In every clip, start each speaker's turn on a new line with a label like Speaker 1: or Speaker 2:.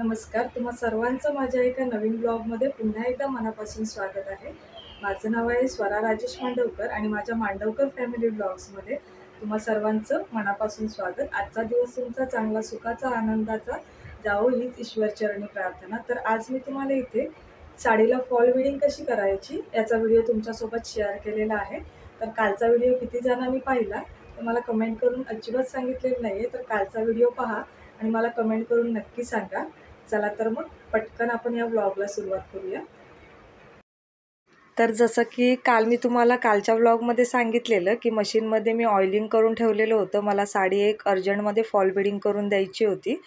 Speaker 1: नमस्कार तुम्हा सर्वांचं माझ्या एका नवीन ब्लॉगमध्ये पुन्हा एकदा मनापासून स्वागत आहे. माझं नाव आहे स्वरा राजेश मांडवकर आणि माझ्या मांडवकर फॅमिली ब्लॉग्समध्ये तुम्हा सर्वांचं मनापासून स्वागत. आजचा दिवस तुमचा चांगला सुखाचा आनंदाचा जावो हीच ईश्वरचरणी प्रार्थना. तर आज मी तुम्हाला इथे साडीला फॉल विडिंग कशी करायची याचा व्हिडिओ तुमच्यासोबत शेअर केलेला आहे. तर कालचा व्हिडिओ किती जणांनी पाहिला तर मला कमेंट करून अजिबात सांगितलेलं नाही आहे तर कालचा व्हिडिओ पहा आणि मला कमेंट करून नक्की सांगा. चला तर मग पटकन आपण या ब्लॉगला सुरुवात करूया. तर जसं की काल मी तुम्हाला कालच्या व्लॉगमध्ये सांगितलेलं की मशीनमध्ये मी ऑइलिंग करून ठेवलेलं होतं. मला साडी एक अर्जंटमध्ये फॉल बिडिंग करून द्यायची होती.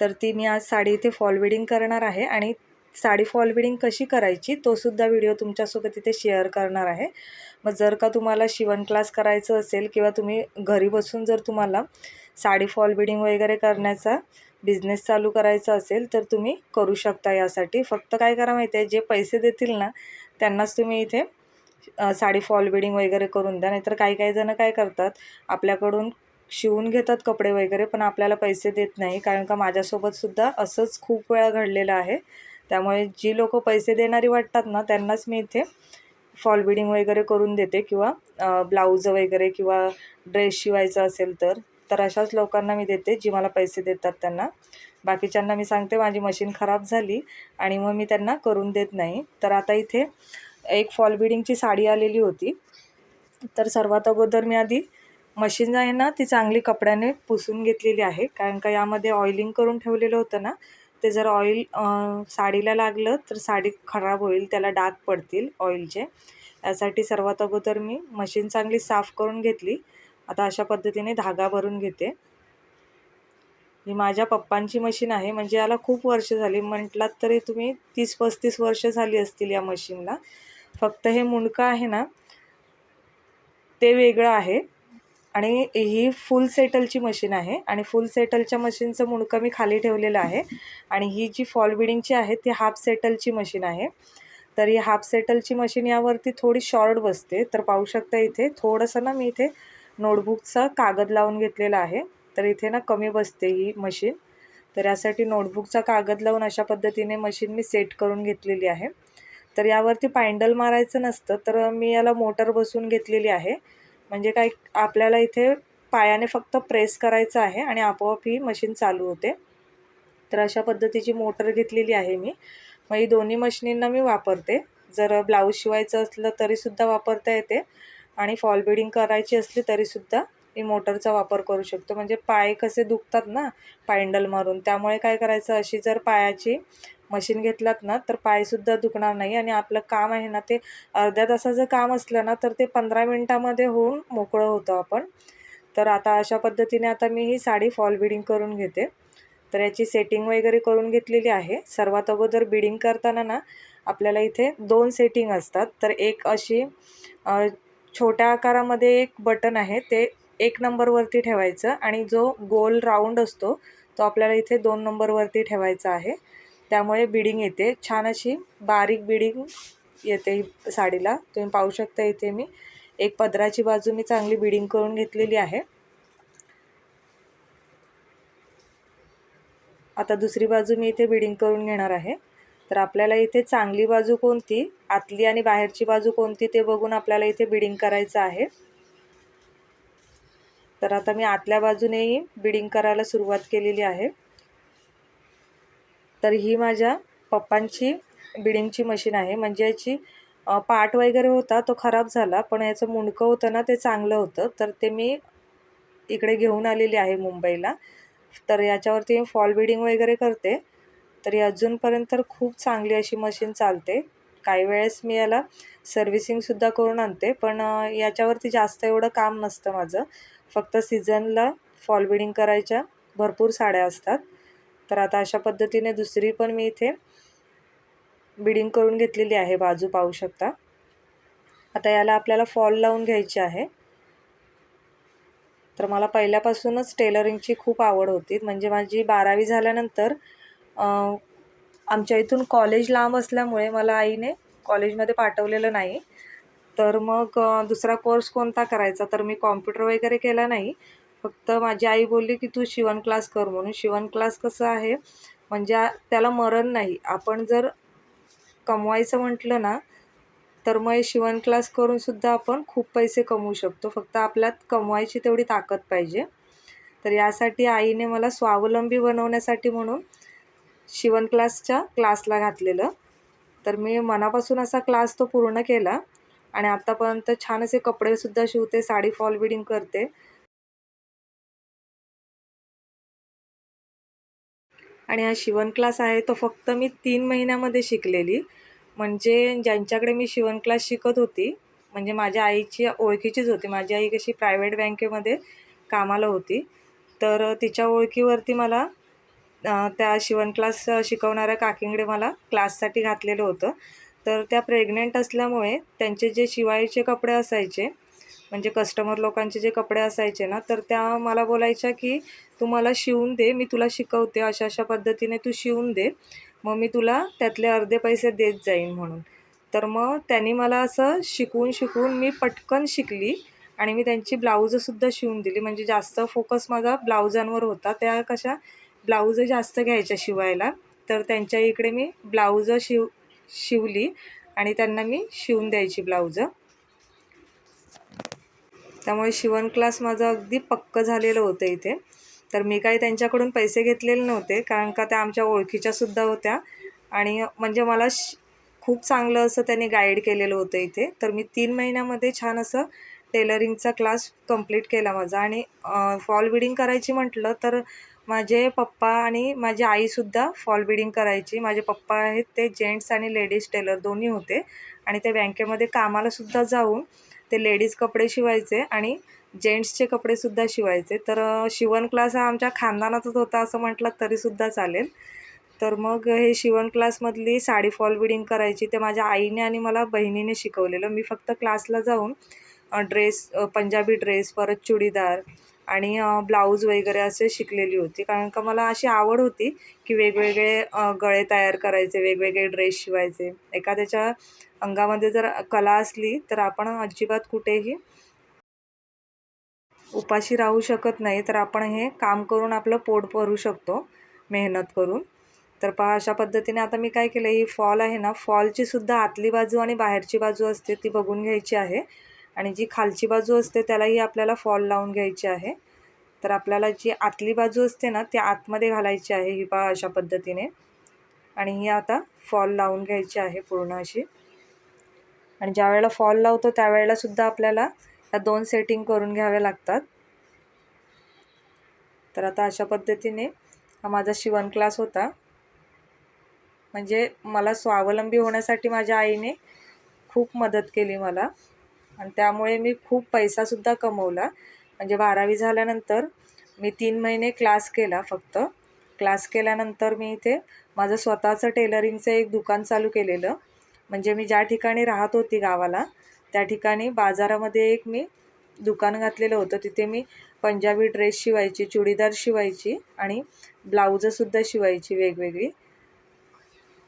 Speaker 1: तर ती मी आज साडी इथे फॉल बिडिंग करणार आहे आणि साडी फॉल बिडिंग कशी करायची तोसुद्धा व्हिडिओ तुमच्यासोबत इथे शेअर करणार आहे. मग जर का तुम्हाला शिवण क्लास करायचं असेल किंवा तुम्ही घरी बसून जर तुम्हाला साडी फॉल बिडिंग वगैरे करण्याचा बिझनेस चालू करायचा असेल तर तुम्ही करू शकता यासाठी. फक्त काय करा माहिती आहे जे पैसे देतील ना त्यांनाच तुम्ही इथे साडी फॉल बिडिंग वगैरे करून द्या. नाहीतर काही काही जणं काय करतात आपल्याकडून शिवून घेतात कपडे वगैरे पण आपल्याला पैसे देत नाही. कारण का माझ्यासोबतसुद्धा असंच खूप वेळा घडलेलं आहे. त्यामुळे जी लोक पैसे देणारी वाटतात ना त्यांनाच मी इथे फॉल बिडिंग वगैरे करून देते किंवा ब्लाऊज वगैरे किंवा ड्रेस शिवायचा असेल तर तर अशाच लोकांना मी देते जी मला पैसे देतात त्यांना. बाकीच्यांना मी सांगते माझी मशीन खराब झाली आणि मग मी त्यांना करून देत नाही. तर आता इथे एक फॉल बिडिंगची साडी आलेली होती. तर सर्वात अगोदर मी आधी मशीन आहे ना ती चांगली कपड्याने पुसून घेतलेली आहे. कारण का यामध्ये ऑइलिंग करून ठेवलेलं होतं ना ते जर ऑइल साडीला लागलं तर साडी खराब होईल त्याला डाग पडतील ऑइलचे. यासाठी सर्वात अगोदर मी मशीन चांगली साफ करून घेतली. आता अशा पद्धतीने धागा भरून घेते. ही माझ्या पप्पांची मशीन आहे म्हणजे याला खूप वर्ष झाली. म्हटलात तरी तुम्ही तीस पस्तीस वर्ष झाली असतील या मशीनला. फक्त हे मुंडकं आहे ना ते वेगळं आहे. आणि ही फुल सेटलची मशीन आहे. आणि फुल सेटलच्या मशीनचं मुंडकं मी खाली ठेवलेलं आहे. आणि ही जी फॉल बिडिंगची आहे ती हाफ सेटलची मशीन आहे. तर ही हाफ सेटलची मशीन यावरती थोडी शॉर्ट बसते. तर पाहू शकता इथे थोडंसं ना मी इथे नोटबुकचा कागद लावून घेतलेला आहे. तर इथे ना कमी बसते ही मशीन तर यासाठी नोटबुकचा कागद लावून अशा पद्धतीने मशीन मी सेट करून घेतलेली आहे. तर यावरती पायंडल मारायचं नसतं. तर मी याला मोटर बसून घेतलेली आहे. म्हणजे काय आपल्याला इथे पायाने फक्त प्रेस करायचं आहे आणि आपोआप ही मशीन चालू होते. तर अशा पद्धतीची मोटर घेतलेली आहे मी. मग ही दोन्ही मशिनींना मी वापरते. जर ब्लाऊज शिवायचं असलं तरीसुद्धा वापरता येते आणि फॉल बिडिंग करायची असली तरीसुद्धा मी मोटरचा वापर करू शकतो. म्हणजे पाय कसे दुखतात ना पायंडल मारून. त्यामुळे काय करायचं अशी जर पायाची मशीन घेतलात ना तर पायसुद्धा दुखणार नाही आणि आपलं काम आहे ना ते अर्ध्या तासाचं काम असलं ना तर ते पंधरा मिनटामध्ये होऊन मोकळं होतं आपण. तर आता अशा पद्धतीने आता मी ही साडी फॉल बिडिंग करून घेते. तर याची सेटिंग वगैरे करून घेतलेली आहे. सर्वात अगोदर बिडिंग करताना ना आपल्याला इथे दोन सेटिंग असतात. तर एक अशी छोट्या आकारामध्ये एक बटन आहे ते एक नंबरवरती ठेवायचं आणि जो गोल राऊंड असतो तो आपल्याला इथे दोन नंबरवरती ठेवायचा आहे. त्यामुळे बिडिंग येते. छान अशी बारीक बिडिंग येते साडीला. तुम्ही पाहू शकता इथे मी. एक पदराची बाजू मी चांगली बिडिंग करून घेतलेली आहे. आता दुसरी बाजू मी इथे बिडिंग करून घेणार आहे. तर आपल्याला इथे चांगली बाजू कोणती? आतली आणि बाहेरची बाजू कोणती ते बघून आपल्याला इथे बिडिंग करायचं आहे. तर आता मी आतल्या बाजूनेही बिडिंग करायला सुरुवात केलेली आहे. तर ही माझ्या पप्पांची बिडिंगची मशीन आहे. म्हणजे याची पार्ट वगैरे होता तो खराब झाला पण याचं मुंडकं होतं ना ते चांगलं होतं. तर ते मी इकडे घेऊन आलेली आहे मुंबईला. तर याच्यावरती मी फॉल बिडिंग वगैरे करते. तरी अजूनपर्यंत तर खूप चांगली अशी मशीन चालते. काही वेळेस मी याला सर्व्हिसिंगसुद्धा करून आणते पण याच्यावरती जास्त एवढं काम नसतं माझं. फक्त सीझनला फॉल बिडिंग करायच्या भरपूर साड्या असतात. तर आता अशा पद्धतीने दुसरी पण मी इथे बिडिंग करून घेतलेली आहे बाजू पाहू शकता. आता याला आपल्याला फॉल लावून घ्यायची आहे. तर मला पहिल्यापासूनच टेलरिंगची खूप आवड होती. म्हणजे माझी बारावी झाल्यानंतर आमच्या इथून कॉलेज लांब असल्यामुळे मला आईने कॉलेजमध्ये पाठवलेलं नाही. तर मग दुसरा कोर्स कोणता करायचा? तर मी कॉम्प्युटर वगैरे केला नाही. फक्त माझी आई बोलली की तू शिवण क्लास कर म्हणून. शिवण क्लास कसं आहे? म्हणजे त्याला मरण नाही. आपण जर कमवायचं म्हटलं ना तर मग शिवण क्लास करून सुद्धा आपण खूप पैसे कमवू शकतो. फक्त आपल्यात कमवायची तेवढी ताकद पाहिजे. तर यासाठी आईने मला स्वावलंबी बनवण्यासाठी म्हणून शिवण क्लासच्या क्लासला घातलेलं. तर मी मनापासून असा क्लास तो पूर्ण केला आणि आत्तापर्यंत छान असे कपडेसुद्धा शिवते साडी फॉल बिडिंग करते. आणि हा शिवण क्लास आहे तो फक्त मी तीन महिन्यामध्ये शिकलेली. म्हणजे ज्यांच्याकडे मी शिवण क्लास शिकत होती म्हणजे माझ्या आईची ओळखीचीच होती. माझी आई कशी प्रायव्हेट बँकेमध्ये कामाला होती. तर तिच्या ओळखीवरती मला त्या शिवण क्लास शिकवणाऱ्या काकींकडे मला क्लाससाठी घातलेलं होतं. तर त्या प्रेग्नेंट असल्यामुळे त्यांचे जे शिवायचे कपडे असायचे म्हणजे कस्टमर लोकांचे जे कपडे असायचे ना तर त्या मला बोलायच्या की तू मला शिवून दे मी तुला शिकवते अशा अशा पद्धतीने तू शिवून दे. मग मी तुला त्यातले अर्धे पैसे देत जाईन म्हणून. तर मग त्यांनी मला असं शिकवून शिकवून मी पटकन शिकली आणि मी त्यांची ब्लाऊजंसुद्धा शिवून दिली. म्हणजे जास्त फोकस माझा ब्लाऊजांवर होता. त्या कशा ब्लाऊज जास्त घ्यायच्या शिवायला. तर त्यांच्या इकडे मी ब्लाऊजं शिव शिवली आणि त्यांना मी शिवून द्यायची ब्लाऊजं. त्यामुळे शिवण क्लास माझं अगदी पक्क झालेलं होतं इथे. तर मी काही त्यांच्याकडून पैसे घेतलेले नव्हते कारण का त्या आमच्या ओळखीच्यासुद्धा होत्या. आणि म्हणजे मला श खूप चांगलं असं त्यांनी गाईड केलेलं होतं इथे. तर मी तीन महिन्यामध्ये छान असं टेलरिंगचा क्लास कंप्लीट केला माझा. आणि फॉल बिडिंग करायची म्हटलं तर माझे पप्पा आणि माझी आईसुद्धा फॉल बिडिंग करायची. माझे पप्पा आहेत ते जेंट्स आणि लेडीज टेलर दोन्ही होते. आणि ते बँकेमध्ये कामालासुद्धा जाऊन ते लेडीज कपडे शिवायचे आणि जेंट्सचे कपडेसुद्धा शिवायचे. तर शिवण क्लास हा आमच्या खानदानातच होता असं म्हटलं तरीसुद्धा चालेल. तर मग हे शिवण क्लासमधली साडी फॉल बिडिंग करायची ते माझ्या आईने आणि मला बहिणीने शिकवलेलं. मी फक्त क्लासला जाऊन ड्रेस पंजाबी ड्रेस परत चुडीदार आणि ब्लाऊज वगैरे असे शिकलेली होती. कारण का मला अशी आवड होती की वेगवेगळे गळे तयार करायचे वेगवेगळे ड्रेस शिवायचे. एखाद्याच्या अंगामध्ये जर कला असली तर आपण अजिबात कुठेही उपाशी राहू शकत नाही. तर आपण हे काम करून आपलं पोट भरू शकतो मेहनत करून. तर पहा अशा पद्धतीने आता मी काय केलं ही फॉल आहे ना फॉलची सुद्धा आतली बाजू आणि बाहेरची बाजू असते ती बघून घ्यायची आहे. आणि जी खालची बाजू असते त्यालाही आपल्याला फॉल लावून घ्यायची आहे. तर आपल्याला जी आतली बाजू असते ना ती आतमध्ये घालायची आहे ही पहा अशा पद्धतीने. आणि ही आता फॉल लावून घ्यायची आहे पूर्ण अशी. आणि ज्या वेळेला फॉल लावतो त्यावेळेला सुद्धा आपल्याला ह्या दोन सेटिंग करून घ्याव्या लागतात. तर आता अशा पद्धतीने हा माझा शिवण क्लास होता. म्हणजे मला स्वावलंबी होण्यासाठी माझ्या आईने खूप मदत केली मला. आणि त्यामुळे मी खूप पैसासुद्धा कमवला. म्हणजे बारावी झाल्यानंतर मी तीन महिने क्लास केला फक्त. क्लास केल्यानंतर मी इथे माझं स्वतःचं टेलरिंगचं एक दुकान चालू केलेलं. म्हणजे मी ज्या ठिकाणी राहत होती गावाला त्या ठिकाणी बाजारामध्ये एक मी दुकान घातलेलं होतं. तिथे मी पंजाबी ड्रेस शिवायची चुडीदार शिवायची आणि ब्लाऊजंसुद्धा शिवायची वेगवेगळी.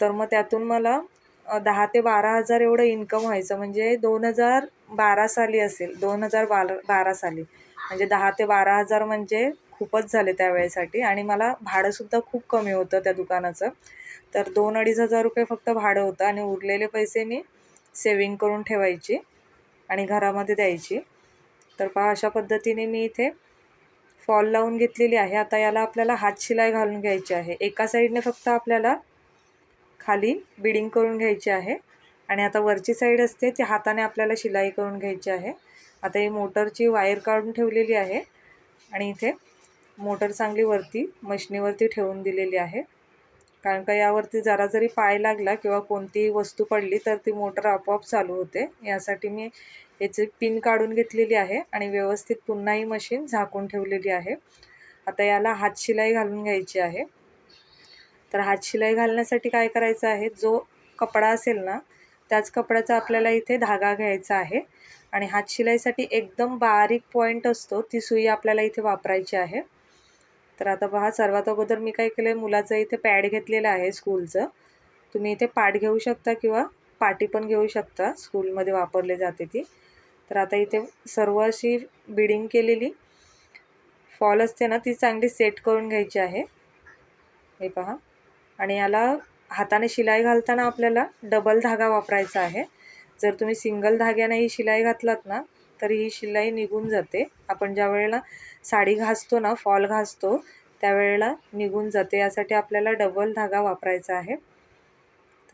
Speaker 1: तर मग त्यातून मला दहा ते बारा हजार एवढं इन्कम व्हायचं. म्हणजे दोन हजार बारा साली असेल दोन हजार बारा बारा साली. म्हणजे दहा ते बारा हजार म्हणजे खूपच झाले त्यावेळेसाठी आणि मला भाडंसुद्धा खूप कमी होतं त्या दुकानाचं. तर दोन अडीच हजार रुपये फक्त भाडं होतं आणि उरलेले पैसे मी सेविंग करून ठेवायची आणि घरामध्ये द्यायची. तर पहा अशा पद्धतीने मी इथे फॉल लावून घेतलेली आहे. आता याला आपल्याला हात शिलाई घालून घ्यायची आहे. एका साईडने फक्त आपल्याला खाली बिडिंग करून घ्यायची आहे आणि आता वरची साईड असते ती हाताने आपल्याला शिलाई करून घ्यायची आहे. आता ही मोटरची वायर काढून ठेवलेली आहे आणि इथे मोटर चांगली वरती मशनीवरती ठेवून दिलेली आहे. कारण का यावरती जरा जरी पाय लागला किंवा कोणतीही वस्तू पडली तर ती मोटर आपोआप चालू होते. यासाठी मी याची पिन काढून घेतलेली आहे आणि व्यवस्थित पुन्हा ही मशीन झाकून ठेवलेली आहे. आता याला हातशिलाई घालून घ्यायची आहे. तर हातशिलाई घालण्यासाठी काय करायचं आहे? जो कपडा असेल ना त्याच कपड्याचा आपल्याला इथे धागा घ्यायचा आहे. आणि हातशिलाईसाठी एकदम बारीक पॉईंट असतो ती सुई आपल्याला इथे वापरायची आहे. तर आता पहा सर्वात अगोदर मी काय केलं आहे मुलाचं इथे पॅड घेतलेलं आहे स्कूलचं तुम्ही इथे पाट घेऊ शकता किंवा पाटी पण घेऊ शकता स्कूलमध्ये वापरले जाते ती. तर आता इथे सर्व अशी बिडिंग केलेली. फॉल असते ना ती चांगली सेट करून घ्यायची आहे. हे पहा. आणि याला हाताने शिलाई घालताना आपल्याला डबल धागा वापरायचा आहे. जर तुम्ही सिंगल धाग्याने ही शिलाई घातलात ना तर ही शिलाई निघून जाते. आपण ज्या वेळेला साडी घासतो ना फॉल घासतो त्यावेळेला निघून जाते. यासाठी आपल्याला डबल धागा वापरायचा आहे.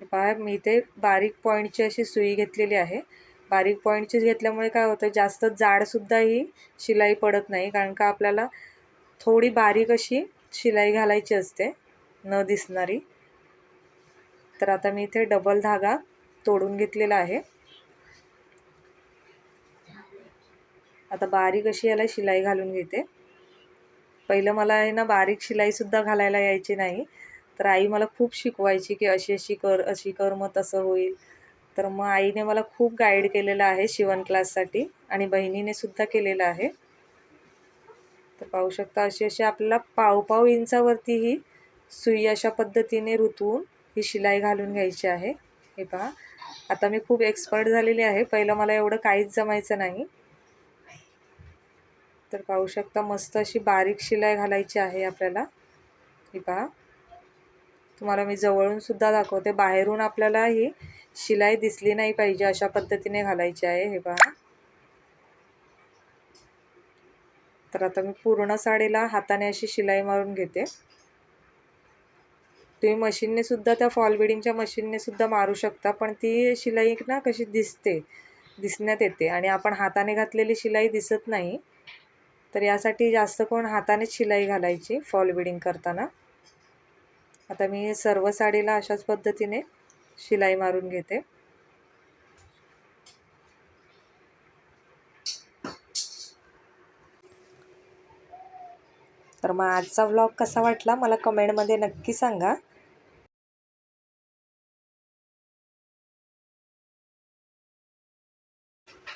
Speaker 1: तर पहा मी इथे बारीक पॉईंटची अशी सुई घेतलेली आहे. बारीक पॉईंटची घेतल्यामुळे काय होतं जास्त जाडसुद्धा ही शिलाई पडत नाही कारण का आपल्याला थोडी बारीक अशी शिलाई घालायची असते न दिसणारी. तर आता मी इथे डबल धागा तोडून घेतलेला आहे. आता बारीक अशी याला शिलाई घालून घेते. पहिलं मला आहे ना बारीक शिलाईसुद्धा घालायला यायची नाही. तर आई मला खूप शिकवायची की अशी अशी कर अशी कर मग तसं होईल. तर मग आईने मला खूप गाईड केलेलं आहे शिवण क्लाससाठी आणि बहिणीने सुद्धा केलेलं आहे. तर पाहू शकता अशी अशी आपल्याला पावपाव इंचावरती ही सुई अशा पद्धतीने रुतून ही शिलाई घालून घ्यायची आहे. हे पहा. आता मी खूप एक्सपर्ट झालेली आहे. पहिलं मला एवढं काहीच जमायचं नाही. तर पाहू शकता मस्त अशी बारीक शिलाई घालायची आहे आपल्याला. ही पहा. तुम्हाला मी जवळून सुद्धा दाखवते. बाहेरून आपल्याला ही शिलाई दिसली नाही पाहिजे अशा पद्धतीने घालायची आहे. हे पहा. तर आता मी पूर्ण साडीला हाताने अशी शिलाई मारून घेते. तुम्ही मशीनने सुद्धा त्या फॉल बिडिंगच्या मशीनने सुद्धा मारू शकता पण ती शिलाई ना कशी दिसते दिसण्यात येते. आणि आपण हाताने घातलेली शिलाई दिसत नाही. तर यासाठी जास्त कोण हातानेच शिलाई घालायची फॉल बिडिंग करताना. आता मी सर्व साडीला अशाच पद्धतीने शिलाई मारून घेते. तर मग आजचा व्लॉग कसा वाटला? मला कमेंटमध्ये नक्की सांगा.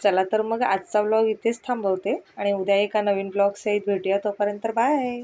Speaker 1: चला तर मग आजचा ब्लॉग इथेच थांबवते आणि उद्या एका नवीन ब्लॉग सहित भेटूया तोपर्यंत बाय